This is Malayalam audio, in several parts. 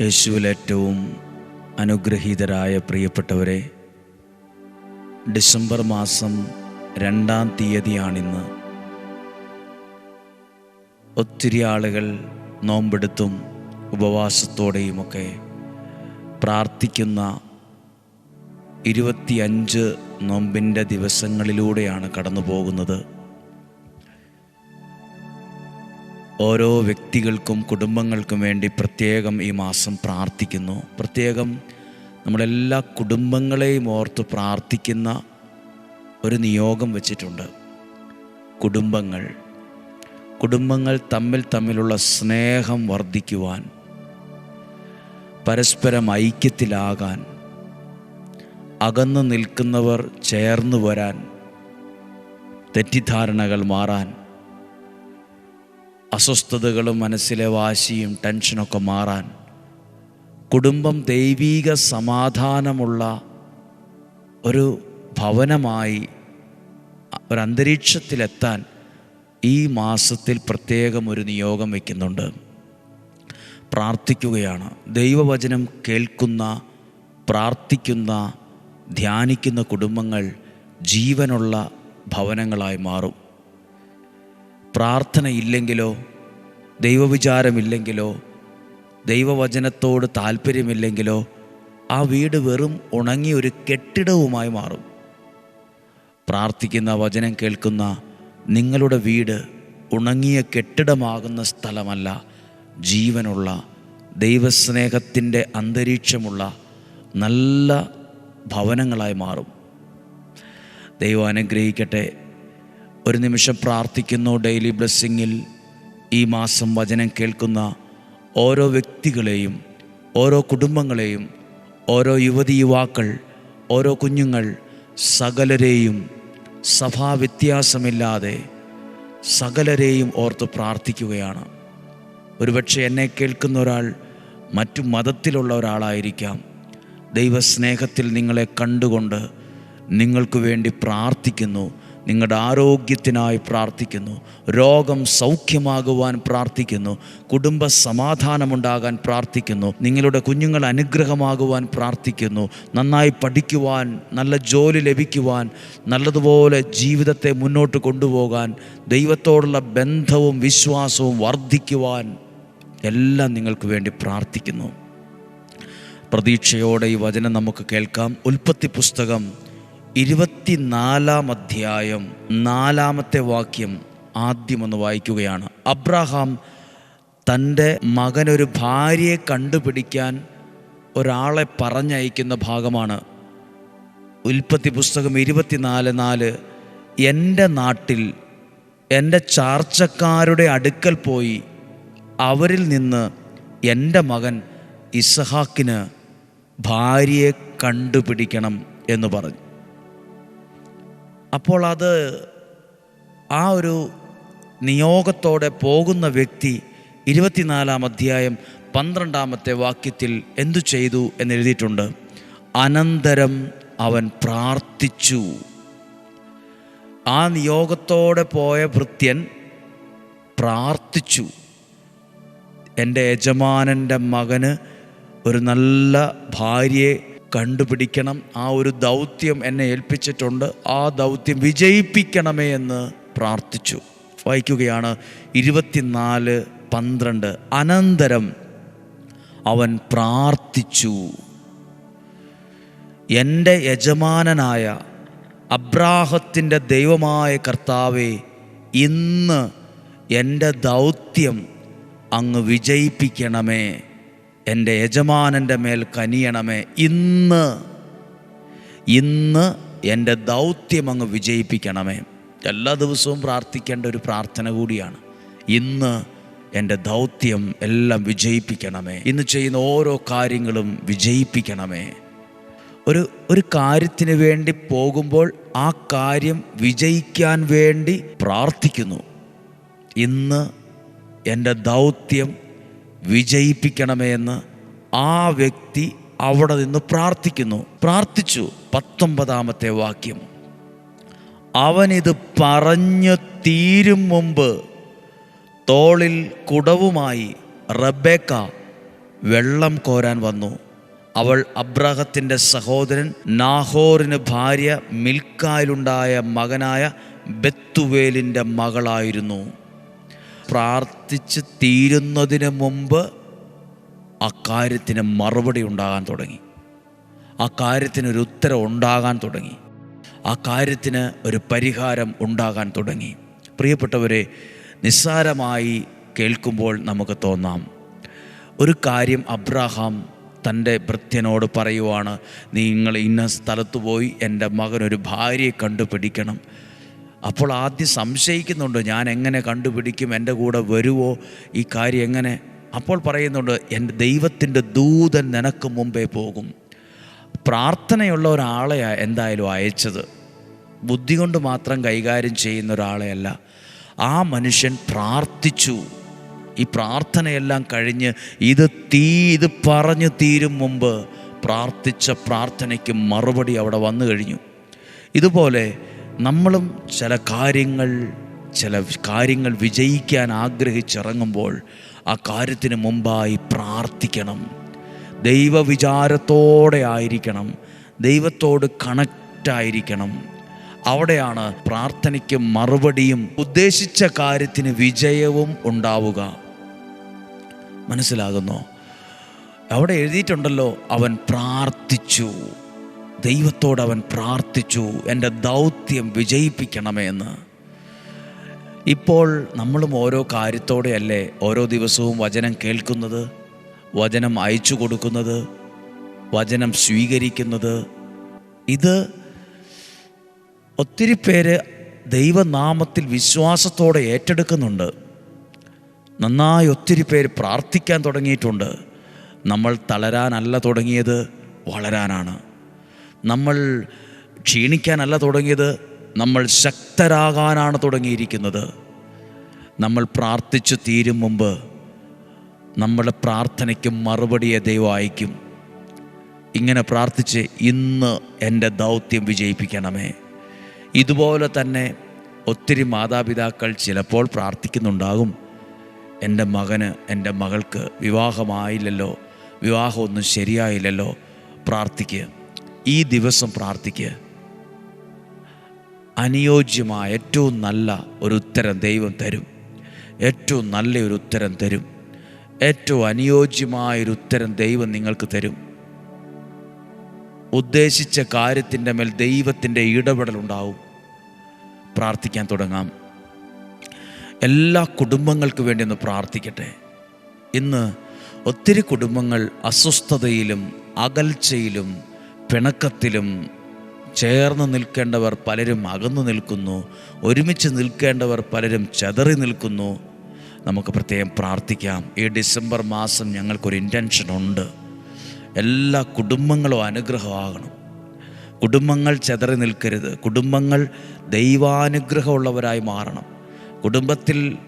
യേശുവിൽ ഏറ്റവും അനുഗ്രഹീതരായ പ്രിയപ്പെട്ടവരെ ഡിസംബർ മാസം രണ്ടാം തീയതിയാണിന്ന്. ഒത്തിരി ആളുകൾ നോമ്പെടുത്തും ഉപവാസത്തോടെയുമൊക്കെ പ്രാർത്ഥിക്കുന്ന ഇരുപത്തിയഞ്ച് നോമ്പിന്റെ ദിവസങ്ങളിലൂടെയാണ് കടന്നു പോകുന്നത് ഓരോ വ്യക്തികൾക്കും കുടുംബങ്ങൾക്കും വേണ്ടി പ്രത്യേകം ഈ മാസം പ്രാർത്ഥിക്കുന്നു. പ്രത്യേകം നമ്മളെല്ലാ കുടുംബങ്ങളെയും ഓർത്ത് പ്രാർത്ഥിക്കുന്ന ഒരു നിയോഗം വച്ചിട്ടുണ്ട്. കുടുംബങ്ങൾ കുടുംബങ്ങൾ തമ്മിൽ തമ്മിലുള്ള സ്നേഹം വർദ്ധിക്കുവാൻ പരസ്പരം ഐക്യത്തിലാകാൻ അകന്നു നിൽക്കുന്നവർ ചേർന്നു വരാൻ തെറ്റിദ്ധാരണകൾ മാറാൻ അസ്വസ്ഥതകളും മനസ്സിലെ വാശിയും ടെൻഷനൊക്കെ മാറാൻ കുടുംബം ദൈവീക സമാധാനമുള്ള ഒരു ഭവനമായി ഒരു അന്തരീക്ഷത്തിലെത്താൻ ഈ മാസത്തിൽ പ്രത്യേകം ഒരു നിയോഗം വയ്ക്കുന്നുണ്ട് പ്രാർത്ഥിക്കുകയാണ്. ദൈവവചനം കേൾക്കുന്ന പ്രാർത്ഥിക്കുന്ന ധ്യാനിക്കുന്ന കുടുംബങ്ങൾ ജീവനുള്ള ഭവനങ്ങളായി മാറും. പ്രാർത്ഥന ഇല്ലെങ്കിലോ ദൈവവിചാരമില്ലെങ്കിലോ ദൈവവചനത്തോട് താല്പര്യമില്ലെങ്കിലോ ആ വീട് വെറും ഉണങ്ങിയ ഒരു കെട്ടിടവുമായി മാറും. പ്രാർത്ഥിക്കുന്ന വചനം കേൾക്കുന്ന നിങ്ങളുടെ വീട് ഉണങ്ങിയ കെട്ടിടമാകുന്ന സ്ഥലമല്ല ജീവനുള്ള ദൈവസ്നേഹത്തിന്റെ അന്തരീക്ഷമുള്ള നല്ല ഭവനങ്ങളായി മാറും. ദൈവം അനുഗ്രഹിക്കട്ടെ. ഒരു നിമിഷം പ്രാർത്ഥിക്കുന്നു ഡെയിലി ബ്ലെസ്സിങ്ങിൽ ഈ മാസം വചനം കേൾക്കുന്ന ഓരോ വ്യക്തികളെയും ഓരോ കുടുംബങ്ങളെയും ഓരോ യുവതി യുവാക്കൾ ഓരോ കുഞ്ഞുങ്ങൾ സകലരെയും സഭാ വ്യത്യാസമില്ലാതെ സകലരെയും ഓർത്ത് പ്രാർത്ഥിക്കുകയാണ്. ഒരുപക്ഷെ എന്നെ കേൾക്കുന്ന ഒരാൾ മറ്റു മതത്തിലുള്ള ഒരാളായിരിക്കാം. ദൈവസ്നേഹത്തിൽ നിങ്ങളെ കണ്ടുകൊണ്ട് നിങ്ങൾക്ക് വേണ്ടി പ്രാർത്ഥിക്കുന്നു. നിങ്ങളുടെ ആരോഗ്യത്തിനായി പ്രാർത്ഥിക്കുന്നു. രോഗം സൗഖ്യമാകുവാൻ പ്രാർത്ഥിക്കുന്നു. കുടുംബ സമാധാനമുണ്ടാകാൻ പ്രാർത്ഥിക്കുന്നു. നിങ്ങളുടെ കുഞ്ഞുങ്ങൾ അനുഗ്രഹമാകുവാൻ പ്രാർത്ഥിക്കുന്നു. നന്നായി പഠിക്കുവാൻ നല്ല ജോലി ലഭിക്കുവാൻ നല്ലതുപോലെ ജീവിതത്തെ മുന്നോട്ട് കൊണ്ടുപോകാൻ ദൈവത്തോടുള്ള ബന്ധവും വിശ്വാസവും വർദ്ധിക്കുവാൻ എല്ലാം നിങ്ങൾക്ക് വേണ്ടി പ്രാർത്ഥിക്കുന്നു. പ്രതീക്ഷയോടെ ഈ വചനം നമുക്ക് കേൾക്കാം. ഉൽപ്പത്തി പുസ്തകം ഇരുപത്തിനാലാം അധ്യായം നാലാമത്തെ വാക്യം ആദ്യം ഒന്ന് വായിക്കുകയാണ്. അബ്രഹാം തന്റെ മകനൊരു ഭാര്യയെ കണ്ടുപിടിക്കാൻ ഒരാളെ പറഞ്ഞയക്കുന്ന ഭാഗമാണ്. ഉൽപ്പത്തി പുസ്തകം ഇരുപത്തിനാല് നാല് എന്റെ നാട്ടിൽ എന്റെ ചാർച്ചക്കാരുടെ അടുക്കൽ പോയി അവരിൽ നിന്ന് എന്റെ മകൻ ഇസഹാക്കിന് ഭാര്യയെ കണ്ടുപിടിക്കണം എന്ന് പറഞ്ഞു. അപ്പോൾ അത് ആ ഒരു നിയോഗത്തോടെ പോകുന്ന വ്യക്തി ഇരുപത്തിനാലാം അധ്യായം പന്ത്രണ്ടാമത്തെ വാക്യത്തിൽ എന്തു ചെയ്തു എന്നെഴുതിയിട്ടുണ്ട്? അനന്തരം അവൻ പ്രാർത്ഥിച്ചു. ആ നിയോഗത്തോടെ പോയ ഭൃത്യൻ പ്രാർത്ഥിച്ചു. എന്റെ യജമാനന്റെ മകന് ഒരു നല്ല ഭാര്യയെ കണ്ടുപിടിക്കണം. ആ ഒരു ദൗത്യം എന്നെ ഏൽപ്പിച്ചിട്ടുണ്ട്. ആ ദൗത്യം വിജയിപ്പിക്കണമേ എന്ന് പ്രാർത്ഥിച്ചു. വായിക്കുകയാണ് ഇരുപത്തിനാല് പന്ത്രണ്ട്. അനന്തരം അവൻ പ്രാർത്ഥിച്ചു. എന്റെ യജമാനനായ അബ്രാഹത്തിന്റെ ദൈവമായ കർത്താവെ ഇന്ന് എന്റെ ദൗത്യം അങ്ങ് വിജയിപ്പിക്കണമേ. എന്റെ യജമാനന്റെ മേൽ കനിയണമേ. ഇന്ന് ഇന്ന് എന്റെ ദൗത്യം അങ്ങ് വിജയിപ്പിക്കണമേ. എല്ലാ ദിവസവും പ്രാർത്ഥിക്കേണ്ട ഒരു പ്രാർത്ഥന കൂടിയാണ്. ഇന്ന് എന്റെ ദൗത്യം എല്ലാം വിജയിപ്പിക്കണമേ. ഇന്ന് ചെയ്യുന്ന ഓരോ കാര്യങ്ങളും വിജയിപ്പിക്കണമേ. ഒരു ഒരു കാര്യത്തിന് വേണ്ടി പോകുമ്പോൾ ആ കാര്യം വിജയിക്കാൻ വേണ്ടി പ്രാർത്ഥിക്കുന്നു. ഇന്ന് എന്റെ ദൗത്യം വിജയിപ്പിക്കണമേ എന്ന് ആ വ്യക്തി അവിടെ നിന്ന് പ്രാർത്ഥിക്കുന്നു. പ്രാർത്ഥിച്ചു. പത്തൊമ്പതാമത്തെ വാക്യം. അവനിത് പറഞ്ഞു തീരും മുമ്പ് തോളിൽ കുടവുമായി റബേക്ക വെള്ളം കോരാൻ വന്നു. അവൾ അബ്രഹത്തിന്റെ സഹോദരൻ നാഹോറിന് ഭാര്യ മിൽക്കായിലുണ്ടായ മകനായ ബത്തുവേലിന്റെ മകളായിരുന്നു. പ്രാർത്ഥിച്ച് തീരുന്നതിന് മുമ്പ് ആ കാര്യത്തിന് മറുപടി ഉണ്ടാകാൻ തുടങ്ങി. ആ കാര്യത്തിന് ഒരു ഉത്തരം ഉണ്ടാകാൻ തുടങ്ങി. ആ കാര്യത്തിന് ഒരു പരിഹാരം ഉണ്ടാകാൻ തുടങ്ങി. പ്രിയപ്പെട്ടവരെ നിസ്സാരമായി കേൾക്കുമ്പോൾ നമുക്ക് തോന്നാം ഒരു കാര്യം അബ്രാഹാം തന്റെ ഭൃത്യനോട് പറയുവാണ് നിങ്ങൾ ഇന്ന സ്ഥലത്ത് പോയി എന്റെ മകനൊരു ഭാര്യയെ കണ്ടുപിടിക്കണം. അപ്പോൾ ആദ്യം സംശയിക്കുന്നുണ്ട് ഞാൻ എങ്ങനെ കണ്ടുപിടിക്കും? എന്റെ കൂടെ വരുമോ ഈ കാര്യം എങ്ങനെ? അപ്പോൾ പറയുന്നുണ്ട് എന്റെ ദൈവത്തിന്റെ ദൂതൻ നിനക്ക് മുമ്പേ പോകും. പ്രാർത്ഥനയുള്ള ഒരാളെയാണ് എന്തായാലും അയച്ചത്. ബുദ്ധി കൊണ്ട് മാത്രം കൈകാര്യം ചെയ്യുന്ന ഒരാളെയല്ല. ആ മനുഷ്യൻ പ്രാർത്ഥിച്ചു. ഈ പ്രാർത്ഥനയെല്ലാം കഴിഞ്ഞ് ഇത് തീ ഇത് പറഞ്ഞു തീരും മുമ്പ് പ്രാർത്ഥിച്ച പ്രാർത്ഥനയ്ക്ക് മറുപടി അവിടെ വന്നു കഴിഞ്ഞു. ഇതുപോലെ നമ്മളും ചില കാര്യങ്ങൾ ചില കാര്യങ്ങൾ വിജയിക്കാൻ ആഗ്രഹിച്ചിറങ്ങുമ്പോൾ ആ കാര്യത്തിന് മുമ്പായി പ്രാർത്ഥിക്കണം. ദൈവവിചാരത്തോടെ ആയിരിക്കണം. ദൈവത്തോട് കണക്റ്റായിരിക്കണം അവിടെയാണ് പ്രാർത്ഥനയ്ക്ക് മറുപടിയും ഉദ്ദേശിച്ച കാര്യത്തിന് വിജയവും ഉണ്ടാവുക. മനസ്സിലാകുന്നു? അവിടെ എഴുതിയിട്ടുണ്ടല്ലോ അവൻ പ്രാർത്ഥിച്ചു. ദൈവത്തോട് അവൻ പ്രാർത്ഥിച്ചു എന്റെ ദൗത്യം വിജയിപ്പിക്കണമേ എന്ന്. ഇപ്പോൾ നമ്മളും ഓരോ കാര്യത്തോടെയല്ലേ ഓരോ ദിവസവും വചനം കേൾക്കുന്നത് വചനം അയച്ചു കൊടുക്കുന്നത് വചനം സ്വീകരിക്കുന്നത്. ഇത് ഒത്തിരി പേര് ദൈവനാമത്തിൽ വിശ്വാസത്തോടെ ഏറ്റെടുക്കുന്നുണ്ട്. നന്നായി ഒത്തിരി പേര് പ്രാർത്ഥിക്കാൻ തുടങ്ങിയിട്ടുണ്ട്. നമ്മൾ തളരാനല്ല തുടങ്ങിയത് വളരാനാണ്. നമ്മൾ ക്ഷീണിക്കാനല്ല തുടങ്ങിയത് നമ്മൾ ശക്തരാകാനാണ് തുടങ്ങിയിരിക്കുന്നത്. നമ്മൾ പ്രാർത്ഥിച്ചു തീരും മുമ്പ് നമ്മുടെ പ്രാർത്ഥനയ്ക്ക് മറുപടിയെ ദൈവം അയക്കും ഇങ്ങനെ പ്രാർത്ഥിച്ച് ഇന്ന് എന്റെ ദൗത്യം വിജയിപ്പിക്കണമേ. ഇതുപോലെ തന്നെ ഒത്തിരി മാതാപിതാക്കൾ ചിലപ്പോൾ പ്രാർത്ഥിക്കുന്നുണ്ടാകും. എന്റെ മകന് എന്റെ മകൾക്ക് വിവാഹമായില്ലല്ലോ വിവാഹമൊന്നും ശരിയായില്ലല്ലോ പ്രാർത്ഥിക്കുക ഈ ദിവസം പ്രാർത്ഥിക്കുക. അനുയോജ്യമായ ഏറ്റവും നല്ല ഒരു ഉത്തരം ദൈവം തരും. ഏറ്റവും നല്ല ഒരു ഉത്തരം തരും. ഏറ്റവും അനുയോജ്യമായൊരു ഉത്തരം ദൈവം നിങ്ങൾക്ക് തരും. ഉദ്ദേശിച്ച കാര്യത്തിന്റെ മേൽ ദൈവത്തിന്റെ ഇടപെടൽ ഉണ്ടാവും. പ്രാർത്ഥിക്കാൻ തുടങ്ങാം. എല്ലാ കുടുംബങ്ങൾക്ക് വേണ്ടി ഒന്ന് പ്രാർത്ഥിക്കട്ടെ. ഇന്ന് ഒത്തിരി കുടുംബങ്ങൾ അസ്വസ്ഥതയിലും അകൽച്ചയിലും പിണക്കത്തിലും ചേർന്ന് നിൽക്കേണ്ടവർ പലരും അകന്നു നിൽക്കുന്നു ഒരുമിച്ച് നിൽക്കേണ്ടവർ പലരും ചെതറി നിൽക്കുന്നു. നമുക്ക് പ്രത്യേകം പ്രാർത്ഥിക്കാം. ഈ ഡിസംബർ മാസം ഞങ്ങൾക്കൊരു ഇന്റൻഷൻ ഉണ്ട്. എല്ലാ കുടുംബങ്ങളും അനുഗ്രഹമാകണം. കുടുംബങ്ങൾ ചെതറി നിൽക്കരുത്. കുടുംബങ്ങൾ ദൈവാനുഗ്രഹമുള്ളവരായി മാറണം. കുടുംബത്തിൽ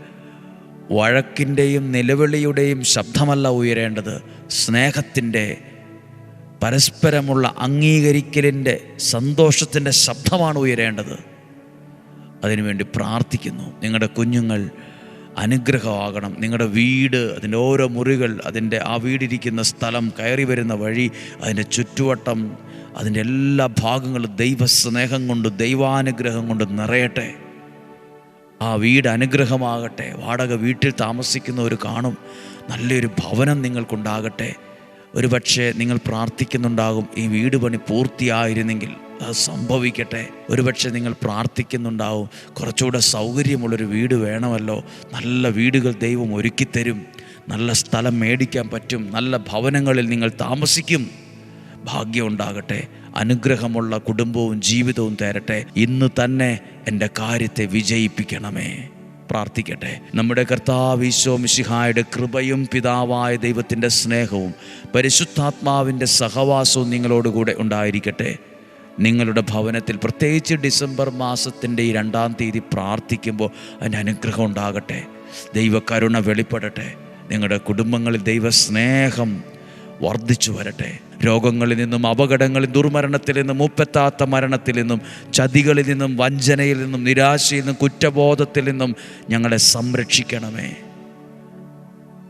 വഴക്കിന്റെയും നിലവിളിയുടെയും ശബ്ദമല്ല ഉയരേണ്ടത്. സ്നേഹത്തിന്റെ പരസ്പരമുള്ള അംഗീകരിക്കലിന്റെ സന്തോഷത്തിന്റെ ശബ്ദമാണ് ഉയരേണ്ടത്. അതിനുവേണ്ടി പ്രാർത്ഥിക്കുന്നു. നിങ്ങളുടെ കുഞ്ഞുങ്ങൾ അനുഗ്രഹമാകണം. നിങ്ങളുടെ വീട് അതിന്റെ ഓരോ മുറികൾ അതിന്റെ ആ വീടിരിക്കുന്ന സ്ഥലം കയറി വരുന്ന വഴി അതിന്റെ ചുറ്റുവട്ടം അതിന്റെ എല്ലാ ഭാഗങ്ങളും ദൈവസ്നേഹം കൊണ്ട് ദൈവാനുഗ്രഹം കൊണ്ട് നിറയട്ടെ. ആ വീട് അനുഗ്രഹമാകട്ടെ. വാടക വീട്ടിൽ താമസിക്കുന്നവർ കാണും. നല്ലൊരു ഭവനം നിങ്ങൾക്കുണ്ടാകട്ടെ. ഒരുപക്ഷെ നിങ്ങൾ പ്രാർത്ഥിക്കുന്നുണ്ടാകും ഈ വീട് പണി പൂർത്തിയായിരുന്നെങ്കിൽ അത് സംഭവിക്കട്ടെ. ഒരുപക്ഷെ നിങ്ങൾ പ്രാർത്ഥിക്കുന്നുണ്ടാവും കുറച്ചുകൂടെ സൗകര്യമുള്ളൊരു വീട് വേണമല്ലോ. നല്ല വീടുകൾ ദൈവം ഒരുക്കിത്തരും. നല്ല സ്ഥലം മേടിക്കാൻ പറ്റും. നല്ല ഭവനങ്ങളിൽ നിങ്ങൾ താമസിക്കും. ഭാഗ്യം ഉണ്ടാകട്ടെ. അനുഗ്രഹമുള്ള കുടുംബവും ജീവിതവും തരട്ടെ. ഇന്ന് തന്നെ എന്റെ കാര്യത്തെ വിജയിപ്പിക്കണമേ. പ്രാർത്ഥിക്കട്ടെ. നമ്മുടെ കർത്താവ് ഈശോ മിശിഹായുടെ കൃപയും പിതാവായ ദൈവത്തിന്റെ സ്നേഹവും പരിശുദ്ധാത്മാവിന്റെ സഹവാസവും നിങ്ങളോടുകൂടെ ഉണ്ടായിരിക്കട്ടെ. നിങ്ങളുടെ ഭവനത്തിൽ പ്രത്യേകിച്ച് ഡിസംബർ മാസത്തിന്റെ ഈ രണ്ടാം തീയതി പ്രാർത്ഥിക്കുമ്പോൾ അതിന്റെ അനുഗ്രഹം ഉണ്ടാകട്ടെ. ദൈവകരുണ വെളിപ്പെടട്ടെ. നിങ്ങളുടെ കുടുംബങ്ങളിൽ ദൈവസ്നേഹം വർദ്ധിച്ചു വരട്ടെ. രോഗങ്ങളിൽ നിന്നും അപകടങ്ങളിൽ ദുർമരണത്തിൽ നിന്നും മുപ്പത്താത്ത മരണത്തിൽ നിന്നും ചതികളിൽ നിന്നും വഞ്ചനയിൽ നിന്നും നിരാശയിൽ നിന്നും കുറ്റബോധത്തിൽ നിന്നും ഞങ്ങളെ സംരക്ഷിക്കണമേ.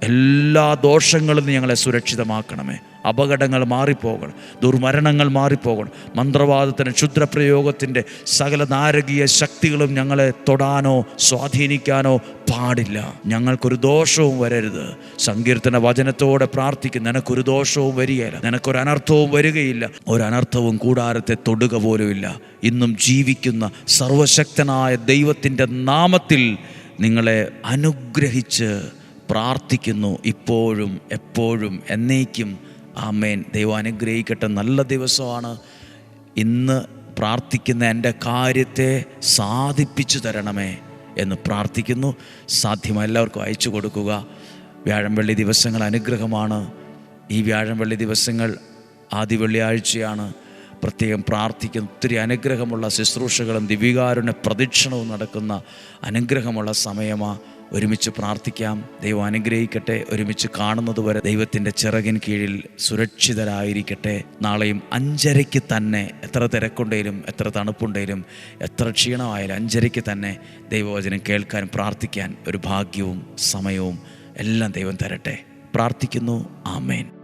എല്ലാ ദോഷങ്ങളിൽ നിന്നും ഞങ്ങളെ സുരക്ഷിതമാക്കണമേ. അപകടങ്ങൾ മാറിപ്പോകണം ദുർമരണങ്ങൾ മാറിപ്പോകണം. മന്ത്രവാദത്തിന് ക്ഷുദ്രപ്രയോഗത്തിന്റെ സകല നാരകീയ ശക്തികളും ഞങ്ങളെ തൊടാനോ സ്വാധീനിക്കാനോ പാടില്ല. ഞങ്ങൾക്കൊരു ദോഷവും വരരുത്. സങ്കീർത്തന വചനത്തോടെ പ്രാർത്ഥിക്കും നിനക്കൊരു ദോഷവും വരികയില്ല. നിനക്കൊരു അനർത്ഥവും വരികയില്ല. ഒരു അനർത്ഥവും കൂടാരത്തെ തൊടുക പോലുമില്ല. ഇന്നും ജീവിക്കുന്ന സർവശക്തനായ ദൈവത്തിന്റെ നാമത്തിൽ നിങ്ങളെ അനുഗ്രഹിച്ച് പ്രാർത്ഥിക്കുന്നു. ഇപ്പോഴും എപ്പോഴും എന്നേക്കും ആമേൻ. ദൈവം അനുഗ്രഹിക്കട്ടെ. നല്ല ദിവസമാണ്. ഇന്ന് പ്രാർത്ഥിക്കുന്ന എന്റെ കാര്യത്തെ സാധിപ്പിച്ചു തരണമേ എന്ന് പ്രാർത്ഥിക്കുന്നു. സാധ്യമായ എല്ലാവർക്കും അയച്ചു കൊടുക്കുക. വ്യാഴംവെള്ളി ദിവസങ്ങൾ അനുഗ്രഹമാണ്. ഈ വ്യാഴംവെള്ളി ദിവസങ്ങൾ ആദ്യ വെള്ളിയാഴ്ചയാണ്. പ്രത്യേകം പ്രാർത്ഥിക്കുന്ന ഒത്തിരി അനുഗ്രഹമുള്ള ശുശ്രൂഷകളും ദിവികാരുണ്യ പ്രദക്ഷിണവും നടക്കുന്ന അനുഗ്രഹമുള്ള സമയമാണ് ഒരുമിച്ച് പ്രാർത്ഥിക്കാം. ദൈവം അനുഗ്രഹിക്കട്ടെ. ഒരുമിച്ച് കാണുന്നത് വരെ ദൈവത്തിന്റെ ചിറകിൻ കീഴിൽ സുരക്ഷിതരായിരിക്കട്ടെ. നാളെയും അഞ്ചരയ്ക്ക് തന്നെ എത്ര തിരക്കുണ്ടെങ്കിലും എത്ര തണുപ്പുണ്ടെങ്കിലും എത്ര ക്ഷീണമായാലും അഞ്ചരയ്ക്ക് തന്നെ ദൈവവചനം കേൾക്കാൻ പ്രാർത്ഥിക്കാൻ ഒരു ഭാഗ്യവും സമയവും എല്ലാം ദൈവം തരട്ടെ. പ്രാർത്ഥിക്കുന്നു. ആമേൻ.